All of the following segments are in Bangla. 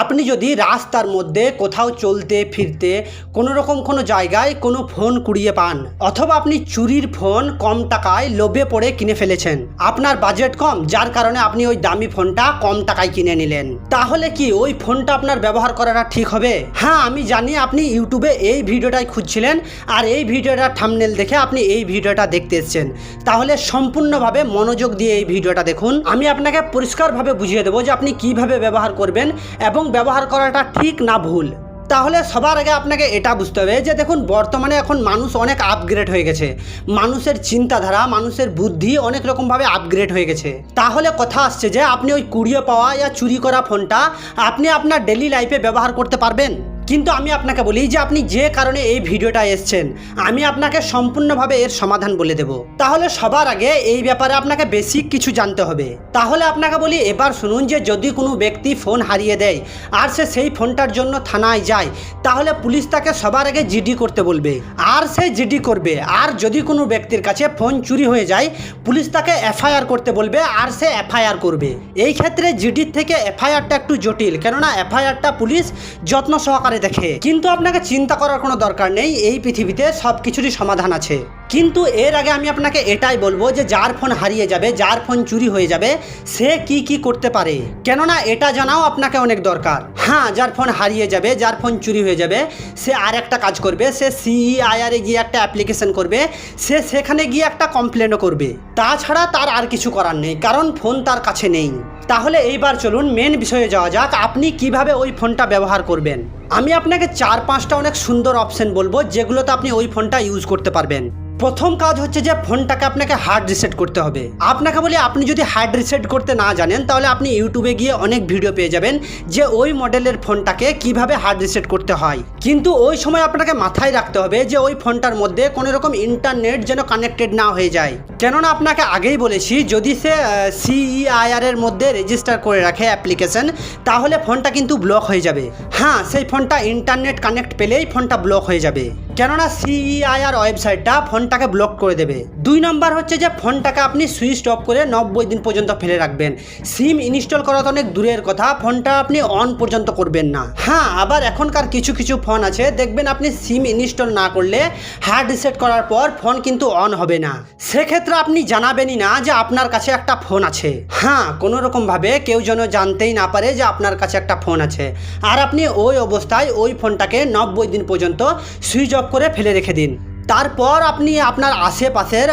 আপনি যদি রাস্তার মধ্যে কোথাও চলতে, ফিরতে কোনো রকম কোনো জায়গায় কোনো ফোন কুড়িয়ে পান অথবা আপনি চুরির ফোন কম টাকায় লোভে পড়ে কিনে ফেলেছেন, আপনার বাজেট কম, যার কারণে আপনি ওই দামি ফোনটা কম টাকায় কিনে নিলেন, তাহলে কি ওই ফোনটা আপনার ব্যবহার করাটা ঠিক হবে? হ্যাঁ আমি জানি আপনি ইউটিউবে এই ভিডিওটাই খুঁজছিলেন আর এই ভিডিওটার থামনেল দেখে আপনি এই ভিডিওটা দেখতে এসেছেন। তাহলে সম্পূর্ণভাবে মনোযোগ দিয়ে এই ভিডিওটা দেখুন। আমি আপনাকে পরিষ্কারভাবে বুঝিয়ে দেবো যে আপনি কীভাবে ব্যবহার করবেন এবং ব্যবহার করাটা ঠিক না ভুল। তাহলে সবার আগে আপনাকে এটা বুঝতে হবে যে দেখুন, বর্তমানে এখন মানুষ অনেক আপগ্রেড হয়ে গেছে। মানুষের চিন্তাধারা, মানুষের বুদ্ধি অনেক রকমভাবে আপগ্রেড হয়ে গেছে। তাহলে কথা আসছে যে আপনি ওই কুড়িয়ে পাওয়া, ইয়া চুরি করা ফোনটা আপনি আপনার ডেলি লাইফে ব্যবহার করতে পারবেন? কিন্তু আমি আপনাকে বলি যে আপনি যে কারণে এই ভিডিওটা এসছেন, আমি আপনাকে সম্পূর্ণভাবে এর সমাধান বলে দেব। তাহলে সবার আগে এই ব্যাপারে আপনাকে বেসিক কিছু জানতে হবে। তাহলে আপনাকে বলি, এবার শুনুন যে যদি কোনো ব্যক্তি ফোন হারিয়ে দেয় আর সে সেই ফোনটার জন্য থানায় যায়, তাহলে পুলিশ তাকে সবার আগে জিডি করতে বলবে। আর সে জিডি করবে। আর যদি কোনো ব্যক্তির কাছে ফোন চুরি হয়ে যায়, পুলিশ তাকে এফআইআর করতে বলবে আর সে এফআইআর করবে। এই ক্ষেত্রে জিডির থেকে এফআইআরটা একটু জটিল। কেননা এফআইআরটা পুলিশ যত্ন সহকারে দেখে। কিন্তু আপনাকে চিন্তা করার কোনো দরকার নেই, এই পৃথিবীতে সব কিছুরই সমাধান আছে। কিন্তু এর আগে আমি আপনাকে এটাই বলব যে যার ফোন হারিয়ে যাবে, যার ফোন চুরি হয়ে যাবে, সে কি কি করতে পারে। কেননা এটা জানাও আপনাকে অনেক দরকার। হ্যাঁ যার ফোন হারিয়ে যাবে, যার ফোন চুরি হয়ে যাবে, সে আর একটা কাজ করবে, সে সিইআইআরে গিয়ে একটা অ্যাপ্লিকেশন করবে, সে সেখানে গিয়ে একটা কমপ্লেনও করবে। তাছাড়া তার আর কিছু করার নেই, কারণ ফোন তার কাছে নেই। তাহলে এইবার চলুন মেন বিষয়ে যাওয়া যাক, আপনি কীভাবে ওই ফোনটা ব্যবহার করবেন? আমি আপনাকে চার পাঁচটা অনেক সুন্দর অপশন বলব, যেগুলোতে আপনি ওই ফোনটা ইউজ করতে পারবেন। প্রথম কাজ হচ্ছে যে ফোনটাকে আপনাকে হার্ড রিসেট করতে হবে। আপনাকে বলি, আপনি যদি হার্ড রিসেট করতে না জানেন, তাহলে আপনি ইউটিউবে গিয়ে অনেক ভিডিও পেয়ে যাবেন যে ওই মডেলের ফোনটাকে কীভাবে হার্ড রিসেট করতে হয়। কিন্তু ওই সময় আপনাকে মাথায় রাখতে হবে যে ওই ফোনটার মধ্যে কোনো রকম ইন্টারনেট যেন কানেক্টেড না হয়ে যায়। কেননা আপনাকে আগেই বলেছি, যদি সে সিইআইআর এর মধ্যে রেজিস্টার করে রাখে অ্যাপ্লিকেশন তাহলে ফোনটা কিন্তু ব্লক হয়ে যাবে। হ্যাঁ সেই ফোনটা ইন্টারনেট কানেক্ট পেলেই ফোনটা ব্লক হয়ে যাবে। কেননা সিইআইআর ওয়েবসাইটটা ফোনটাকে ব্লক করে দেবে। দুই নম্বর হচ্ছে যে ফোনটাকে আপনি সুইচ অফ করে নব্বই দিন পর্যন্ত ফেলে রাখবেন। সিম ইনস্টল করা তো অনেক দূরের কথা, ফোনটা আপনি অন পর্যন্ত করবেন না। হ্যাঁ আবার এখনকার কিছু কিছু ফোন আছে, দেখবেন আপনি সিম ইনস্টল না করলে হার্ড রিসেট করার পর ফোন কিন্তু অন হবে না। সেক্ষেত্রে আপনি জানাবেনই না যে আপনার কাছে একটা ফোন আছে। হ্যাঁ কোনো রকমভাবে কেউ যেন জানতেই না পারে যে আপনার কাছে একটা ফোন আছে। আর আপনি ওই অবস্থায় ওই ফোনটাকে নব্বই দিন পর্যন্ত সুইচ অফ করে ফেলে রেখে দিন। তারপর আপনি আপনার আশেপাশের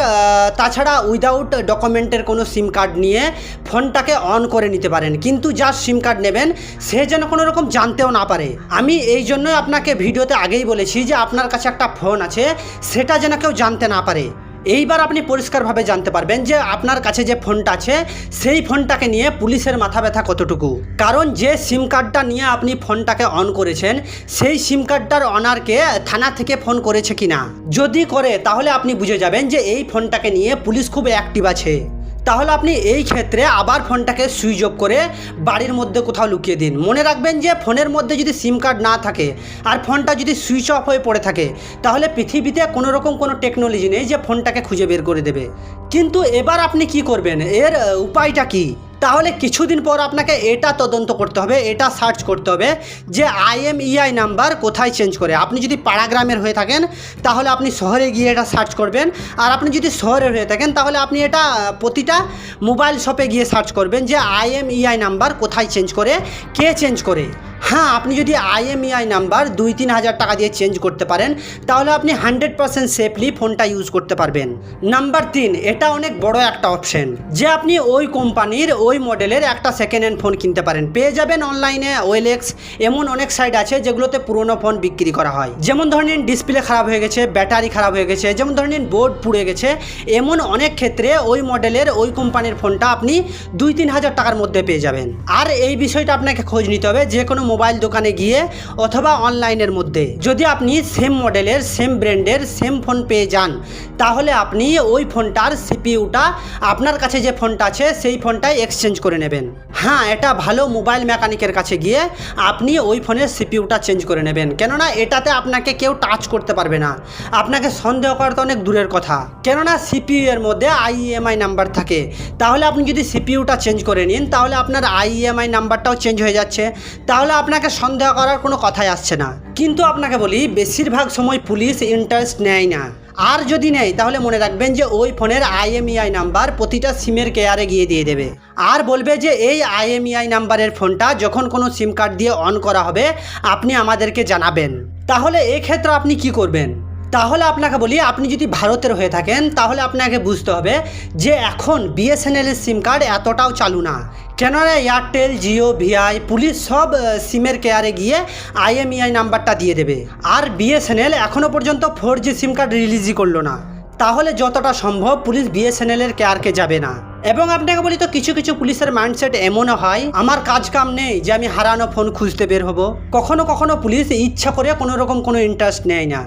তাছাড়া উইদাউট ডকুমেন্টের কোনো সিম কার্ড নিয়ে ফোনটাকে অন করে নিতে পারেন। কিন্তু যার সিম কার্ড নেবেন, সে যেন কোনো রকম জানতেও না পারে। আমি এই জন্যই আপনাকে ভিডিওতে আগেই বলেছি যে আপনার কাছে একটা ফোন আছে, সেটা যেন কেউ জানতে না পারে। এইবার আপনি পরিষ্কারভাবে জানতে পারবেন যে আপনার কাছে যে ফোনটা আছে, সেই ফোনটাকে নিয়ে পুলিশের মাথা ব্যথা কতটুকু? কারণ যে সিম কার্ডটা নিয়ে আপনি ফোনটাকে অন করেছেন, সেই সিম কার্ডটার অনারকে থানা থেকে ফোন করেছে কিনা? যদি করে, তাহলে আপনি বুঝে যাবেন যে এই ফোনটাকে নিয়ে পুলিশ খুব অ্যাক্টিভ আছে। তাহলে আপনি এই ক্ষেত্রে আবার ফোনটাকে সুইচ অফ করে বাড়ির মধ্যে কোথাও লুকিয়ে দিন। মনে রাখবেন যে ফোনের মধ্যে যদি সিম কার্ড না থাকে আর ফোনটা যদি সুইচ অফ হয়ে পড়ে থাকে, তাহলে পৃথিবীতে কোনো রকম কোনো টেকনোলজি নেই যে ফোনটাকে খুঁজে বের করে দেবে। কিন্তু এবার আপনি কি করবেন? এর উপায়টা কি? তাহলে কিছুদিন পর আপনাকে এটা তদন্ত করতে হবে, এটা সার্চ করতে হবে যে আইএমইআই নাম্বার কোথায় চেঞ্জ করে। আপনি যদি পাড়াগ্রামের হয়ে থাকেন, তাহলে আপনি শহরে গিয়ে এটা সার্চ করবেন। আর আপনি যদি শহরে হয়ে থাকেন, তাহলে আপনি এটা প্রতিটা মোবাইল শপে গিয়ে সার্চ করবেন যে আইএমইআই নাম্বার কোথায় চেঞ্জ করে, কে চেঞ্জ করে। হ্যাঁ আপনি যদি আইএমইআই নাম্বার দুই তিন হাজার টাকা দিয়ে চেঞ্জ করতে পারেন, তাহলে আপনি হান্ড্রেড পারসেন্ট সেফলি ফোনটা ইউজ করতে পারবেন। নাম্বার তিন, এটা অনেক বড় একটা অপশন যে আপনি ওই কোম্পানির ওই মডেলের একটা সেকেন্ড হ্যান্ড ফোন কিনতে পারেন। পেয়ে যাবেন অনলাইনে ওয়েলেক্স এমন অনেক সাইট আছে যেগুলোতে পুরনো ফোন বিক্রি করা হয়। যেমন ধরে নিন ডিসপ্লে খারাপ হয়ে গেছে ব্যাটারি খারাপ হয়ে গেছে, যেমন ধরে নিন বোর্ড পুড়ে গেছে, এমন অনেক ক্ষেত্রে ওই মডেলের ওই কোম্পানির ফোনটা আপনি দুই তিন হাজার টাকার মধ্যে পেয়ে যাবেন। আর এই বিষয়টা আপনাকে খোঁজ নিতে হবে, যে কোনো মোবাইল দোকানে গিয়ে অথবা অনলাইনের মধ্যে। যদি আপনি সেম মডেলের সেম ব্র্যান্ডের সেম ফোন পেয়ে যান, তাহলে আপনি ওই ফোনটার সিপিইউটা আপনার কাছে যে ফোনটা আছে, সেই ফোনটাই এক্সচেঞ্জ করে নেবেন। হ্যাঁ এটা ভালো মোবাইল মেকানিকের কাছে গিয়ে আপনি ওই ফোনের সিপিইউটা চেঞ্জ করে নেবেন। কেননা এটাতে আপনাকে কেউ টাচ করতে পারবে না। আপনাকে সন্দেহ করা তো অনেক দূরের কথা। কেননা সিপিইউ এর মধ্যে আইএমআই নাম্বার থাকে। তাহলে আপনি যদি সিপিইউটা চেঞ্জ করে নিন, তাহলে আপনার আইএমআই নাম্বারটাও চেঞ্জ হয়ে যাচ্ছে। তাহলে আপনাকে সন্দেহ করার কোনো কথাই আসছে না। কিন্তু আপনাকে বলি, বেশিরভাগ সময় পুলিশ ইন্টারেস্ট নেয় না। আর যদি নেয়, তাহলে মনে রাখবেন যে ওই ফোনের আইএমইআই নাম্বার প্রতিটা সিমের কেয়ারে গিয়ে দিয়ে দেবে। আর বলবে যে এই আইএমইআই নাম্বারের ফোনটা যখন কোনো সিম কার্ড দিয়ে অন করা হবে, আপনি আমাদেরকে জানাবেন। তাহলে এক্ষেত্রে আপনি কি করবেন? তাহলে আপনাকে বলি, আপনি যদি ভারতের হয়ে থাকেন, তাহলে আপনাকে বুঝতে হবে যে এখন বিএসএনএলের সিম কার্ড এতটাও চালু না। কেননা এয়ারটেল জিও ভিআই পুলিশ সব সিমের কেয়ারে গিয়ে আইএমইআই নাম্বারটা দিয়ে দেবে। আর বিএসএনএল এখনও পর্যন্ত ফোর জি সিম কার্ড রিলিজই করল না। তাহলে যতটা সম্ভব পুলিশ বিএসএনএলের কেয়ারকে যাবে না। এবং আপনাকে বলি তো, কিছু কিছু পুলিশের মাইন্ডসেট এমনও হয়, আমার কাজ কাম নেই যে আমি হারানো ফোন খুঁজতে বের হব। কখনো কখনো পুলিশ ইচ্ছা করে কোনো রকম কোনো ইন্টারেস্ট নেয় না।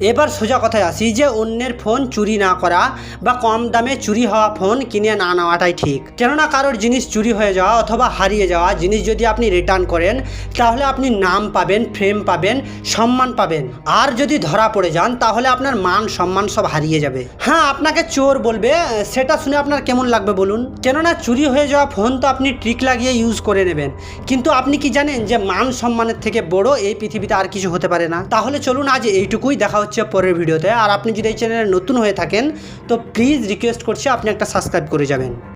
এবার সোজা কথায় আসি যে অন্যের ফোন চুরি না করা বা কম দামে চুরি হওয়া ফোন কিনে না নেওয়াটাই ঠিক। কেননা কারোর জিনিস চুরি হয়ে যাওয়া অথবা হারিয়ে যাওয়া জিনিস যদি আপনি রিটার্ন করেন, তাহলে আপনি নাম পাবেন ফ্রেম পাবেন, সম্মান পাবেন। আর যদি ধরা পড়ে যান, তাহলে আপনার মান, সম্মান সব হারিয়ে যাবে। হ্যাঁ আপনাকে চোর বলবে, সেটা শুনে আপনার কেমন লাগবে বলুন? কেননা চুরি হয়ে যাওয়া ফোন তো আপনি ট্রিক লাগিয়ে ইউজ করে নেবেন। কিন্তু আপনি কি জানেন যে মান, সম্মানের থেকে বড় এই পৃথিবীতে আর কিছু হতে পারে না? তাহলে চলুন আজ এইটুকুই দেখা হচ্ছে পরের ভিডিওতে। আর আপনি যদি এই চ্যানেলে নতুন হয়ে থাকেন, তো প্লিজ রিকোয়েস্ট করছি আপনি একটা সাবস্ক্রাইব করে যাবেন।